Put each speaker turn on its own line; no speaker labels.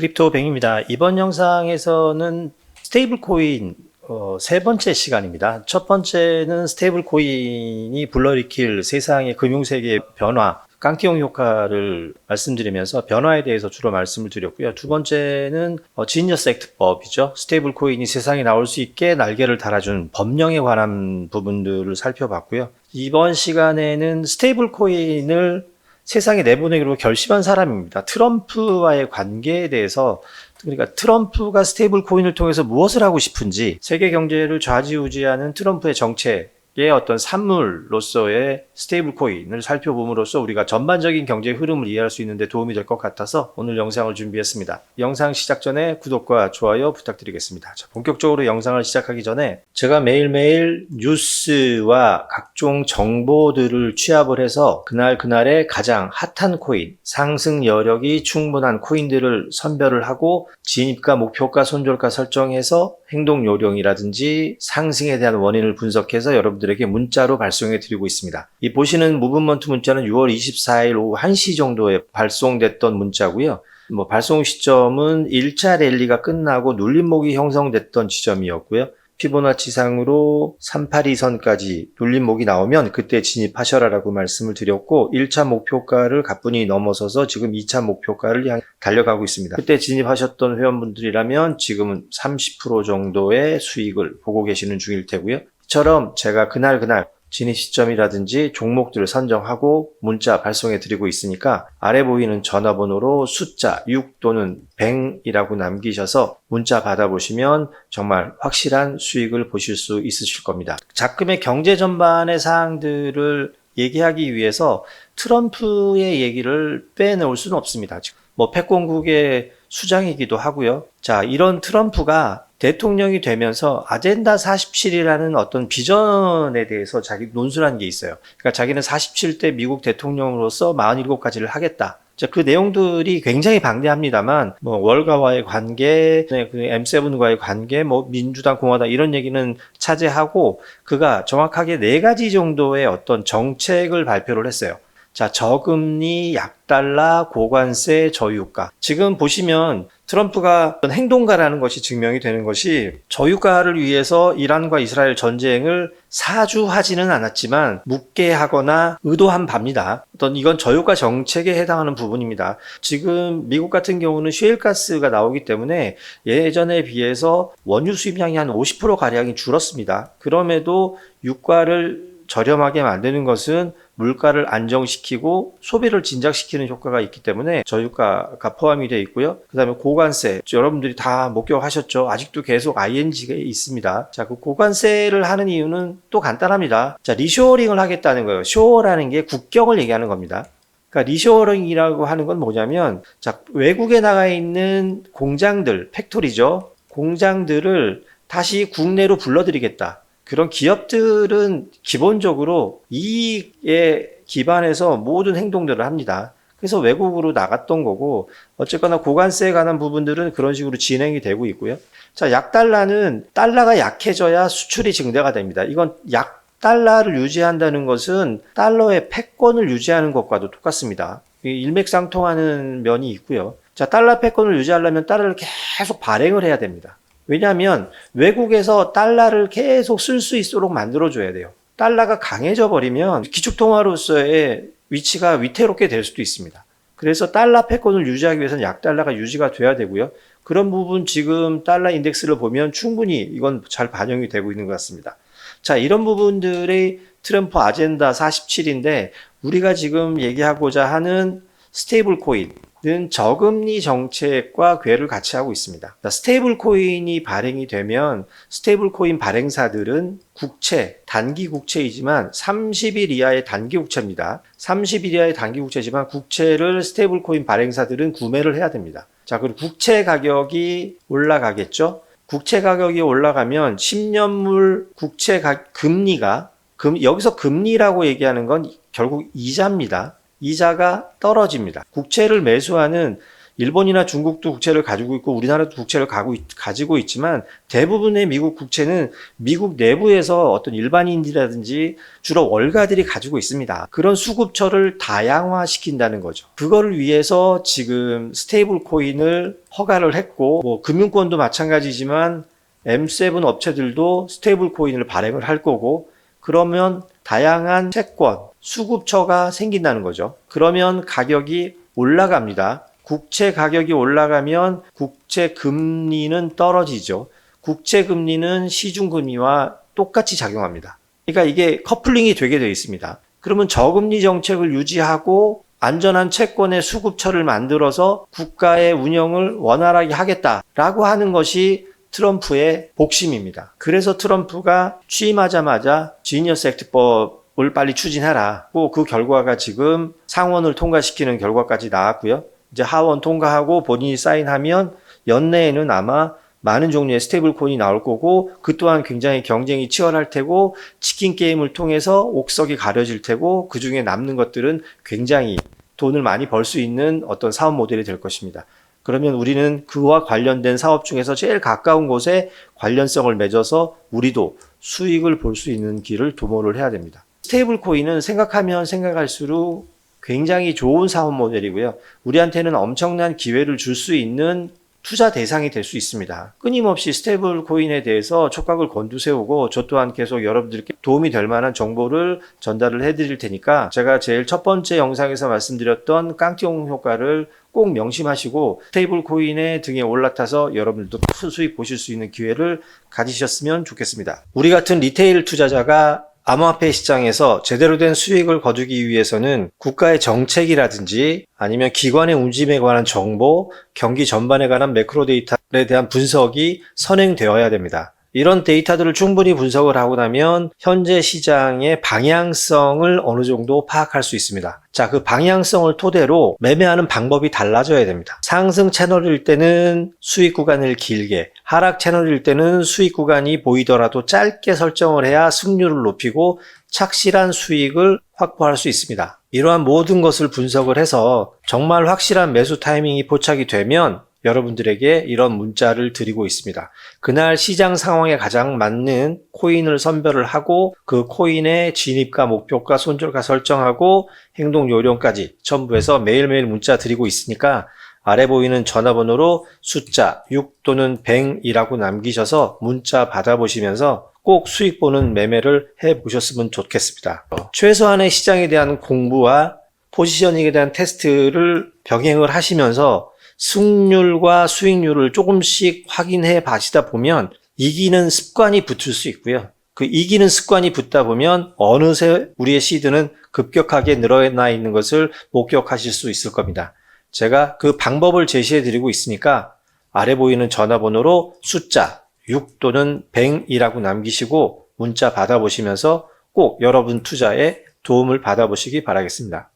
크립토 뱅입니다. 이번 영상에서는 스테이블 코인 어, 세 번째 시간입니다. 첫 번째는 스테이블 코인이 불러일으킬 세상의 금융세계의 변화, 깡티용 효과를 말씀드리면서 변화에 대해서 주로 말씀을 드렸고요. 두 번째는 어, 지니어스 액트법이죠. 스테이블 코인이 세상에 나올 수 있게 날개를 달아준 법령에 관한 부분들을 살펴봤고요. 이번 시간에는 스테이블 코인을 세상에 내보내기로 결심한 사람입니다. 트럼프와의 관계에 대해서 그러니까 트럼프가 스테이블 코인을 통해서 무엇을 하고 싶은지 세계 경제를 좌지우지하는 트럼프의 정책 의 어떤 산물로서의 스테이블 코인을 살펴봄으로써 우리가 전반적인 경제 흐름을 이해할 수 있는데 도움이 될 것 같아서 오늘 영상을 준비했습니다. 영상 시작 전에 구독과 좋아요 부탁드리겠습니다. 자, 본격적으로 영상을 시작하기 전에 제가 매일매일 뉴스와 각종 정보들을 취합을 해서 그날 그날의 가장 핫한 코인, 상승 여력이 충분한 코인들을 선별을 하고 진입가, 목표가, 손절가 설정해서 행동 요령이라든지 상승에 대한 원인을 분석해서 여러분들 에게 문자로 발송해 드리고 있습니다. 이 보시는 무브먼트 문자는 6월 24일 오후 1시 정도에 발송됐던 문자고요. 뭐 발송 시점은 1차 랠리가 끝나고 눌림목이 형성됐던 지점이었고요. 피보나치상으로 382선까지 눌림목이 나오면 그때 진입하셔라라고 말씀을 드렸고 1차 목표가를 가뿐히 넘어서서 지금 2차 목표가를 향해 달려가고 있습니다. 그때 진입하셨던 회원분들이라면 지금은 30% 정도의 수익을 보고 계시는 중일 테고요. 이처럼 제가 그날 그날 진입 시점이라든지 종목들을 선정하고 문자 발송해 드리고 있으니까 아래 보이는 전화번호로 숫자 6 또는 100이라고 남기셔서 문자 받아보시면 정말 확실한 수익을 보실 수 있으실 겁니다. 작금의 경제 전반의 사항들을 얘기하기 위해서 트럼프의 얘기를 빼놓을 수는 없습니다. 뭐 패권국의 수장이기도 하고요. 자, 이런 트럼프가 대통령이 되면서 아젠다 47이라는 어떤 비전에 대해서 자기 논술한 게 있어요. 그러니까 자기는 47대 미국 대통령으로서 47가지를 하겠다. 자, 그 내용들이 굉장히 방대합니다만, 뭐, 월가와의 관계, 그 M7과의 관계, 뭐, 민주당, 공화당, 이런 얘기는 차지하고, 그가 정확하게 네 가지 정도의 어떤 정책을 발표를 했어요. 자, 저금리, 약달러, 고관세, 저유가. 지금 보시면 트럼프가 행동가라는 것이 증명이 되는 것이 저유가를 위해서 이란과 이스라엘 전쟁을 사주하지는 않았지만 묻게 하거나 의도한 바입니다. 어떤 이건 저유가 정책에 해당하는 부분입니다. 지금 미국 같은 경우는 셰일가스가 나오기 때문에 예전에 비해서 원유 수입량이 한 50% 가량이 줄었습니다. 그럼에도 유가를 저렴하게 만드는 것은 물가를 안정시키고 소비를 진작시키는 효과가 있기 때문에 저유가가 포함이 되어 있고요. 그 다음에 고관세 여러분들이 다 목격하셨죠. 아직도 계속 ING가 있습니다. 자, 그 고관세를 하는 이유는 또 간단합니다. 자, 리쇼어링을 하겠다는 거예요. 쇼어라는 게 국경을 얘기하는 겁니다. 그러니까 리쇼어링이라고 하는 건 뭐냐면 자, 외국에 나가 있는 공장들, 팩토리죠. 공장들을 다시 국내로 불러들이겠다. 그런 기업들은 기본적으로 이익에 기반해서 모든 행동들을 합니다. 그래서 외국으로 나갔던 거고 어쨌거나 고관세에 관한 부분들은 그런 식으로 진행이 되고 있고요. 자, 약달러는 달러가 약해져야 수출이 증대가 됩니다. 이건 약 달러를 유지한다는 것은 달러의 패권을 유지하는 것과도 똑같습니다. 일맥상통하는 면이 있고요. 자, 달러 패권을 유지하려면 달러를 계속 발행을 해야 됩니다. 왜냐하면 외국에서 달러를 계속 쓸 수 있도록 만들어줘야 돼요. 달러가 강해져 버리면 기축통화로서의 위치가 위태롭게 될 수도 있습니다. 그래서 달러 패권을 유지하기 위해서는 약달러가 유지가 돼야 되고요. 그런 부분 지금 달러 인덱스를 보면 충분히 이건 잘 반영이 되고 있는 것 같습니다. 자, 이런 부분들이 트럼프 아젠다 47인데 우리가 지금 얘기하고자 하는 스테이블 코인, 는 저금리 정책과 궤를 같이 하고 있습니다. 스테이블 코인이 발행이 되면 스테이블 코인 발행사들은 국채, 단기 국채이지만 30일 이하의 단기 국채입니다. 30일 이하의 단기 국채지만 국채를 스테이블 코인 발행사들은 구매를 해야 됩니다. 자, 그리고 국채 가격이 올라가겠죠? 국채 가격이 올라가면 10년물 국채 가, 금리가 금, 여기서 금리라고 얘기하는 건 결국 이자입니다. 이자가 떨어집니다. 국채를 매수하는 일본이나 중국도 국채를 가지고 있고 우리나라도 국채를 가지고 있지만 대부분의 미국 국채는 미국 내부에서 어떤 일반인이라든지 주로 월가들이 가지고 있습니다. 그런 수급처를 다양화시킨다는 거죠. 그거를 위해서 지금 스테이블 코인을 허가를 했고 뭐 금융권도 마찬가지지만 M7 업체들도 스테이블 코인을 발행을 할 거고 그러면 다양한 채권, 수급처가 생긴다는 거죠. 그러면 가격이 올라갑니다. 국채 가격이 올라가면 국채 금리는 떨어지죠. 국채 금리는 시중 금리와 똑같이 작용합니다. 그러니까 이게 커플링이 되게 되어 있습니다. 그러면 저금리 정책을 유지하고 안전한 채권의 수급처를 만들어서 국가의 운영을 원활하게 하겠다라고 하는 것이 트럼프의 복심입니다. 그래서 트럼프가 취임하자마자 지니어스 액트법 을 빨리 추진해라. 고 그 결과가 지금 상원을 통과시키는 결과까지 나왔고요. 이제 하원 통과하고 본인이 사인하면 연내에는 아마 많은 종류의 스테이블 코인이 나올 거고 그 또한 굉장히 경쟁이 치열할 테고 치킨 게임을 통해서 옥석이 가려질 테고 그 중에 남는 것들은 굉장히 돈을 많이 벌 수 있는 어떤 사업 모델이 될 것입니다. 그러면 우리는 그와 관련된 사업 중에서 제일 가까운 곳에 관련성을 맺어서 우리도 수익을 볼 수 있는 길을 도모를 해야 됩니다. 스테이블 코인은 생각하면 생각할수록 굉장히 좋은 사업 모델이고요. 우리한테는 엄청난 기회를 줄 수 있는 투자 대상이 될 수 있습니다. 끊임없이 스테이블 코인에 대해서 촉각을 곤두세우고 저 또한 계속 여러분들께 도움이 될 만한 정보를 전달을 해드릴 테니까 제가 제일 첫 번째 영상에서 말씀드렸던 깡띠용 효과를 꼭 명심하시고 스테이블 코인의 등에 올라타서 여러분들도 큰 수익 보실 수 있는 기회를 가지셨으면 좋겠습니다. 우리 같은 리테일 투자자가 암호화폐 시장에서 제대로 된 수익을 거두기 위해서는 국가의 정책이라든지 아니면 기관의 움직임에 관한 정보, 경기 전반에 관한 매크로 데이터에 대한 분석이 선행되어야 됩니다. 이런 데이터들을 충분히 분석을 하고 나면 현재 시장의 방향성을 어느 정도 파악할 수 있습니다. 자, 그 방향성을 토대로 매매하는 방법이 달라져야 됩니다. 상승 채널일 때는 수익 구간을 길게, 하락 채널일 때는 수익 구간이 보이더라도 짧게 설정을 해야 승률을 높이고 착실한 수익을 확보할 수 있습니다. 이러한 모든 것을 분석을 해서 정말 확실한 매수 타이밍이 포착이 되면 여러분들에게 이런 문자를 드리고 있습니다. 그날 시장 상황에 가장 맞는 코인을 선별을 하고 그 코인의 진입가, 목표가, 손절가 설정하고 행동 요령까지 첨부해서 매일매일 문자 드리고 있으니까 아래 보이는 전화번호로 숫자 6 또는 100이라고 남기셔서 문자 받아보시면서 꼭 수익 보는 매매를 해 보셨으면 좋겠습니다. 최소한의 시장에 대한 공부와 포지셔닝에 대한 테스트를 병행을 하시면서 승률과 수익률을 조금씩 확인해 봐시다 보면 이기는 습관이 붙을 수 있고요. 그 이기는 습관이 붙다 보면 어느새 우리의 시드는 급격하게 늘어나 있는 것을 목격하실 수 있을 겁니다. 제가 그 방법을 제시해 드리고 있으니까 아래 보이는 전화번호로 숫자 6 또는 100이라고 남기시고 문자 받아보시면서 꼭 여러분 투자에 도움을 받아보시기 바라겠습니다.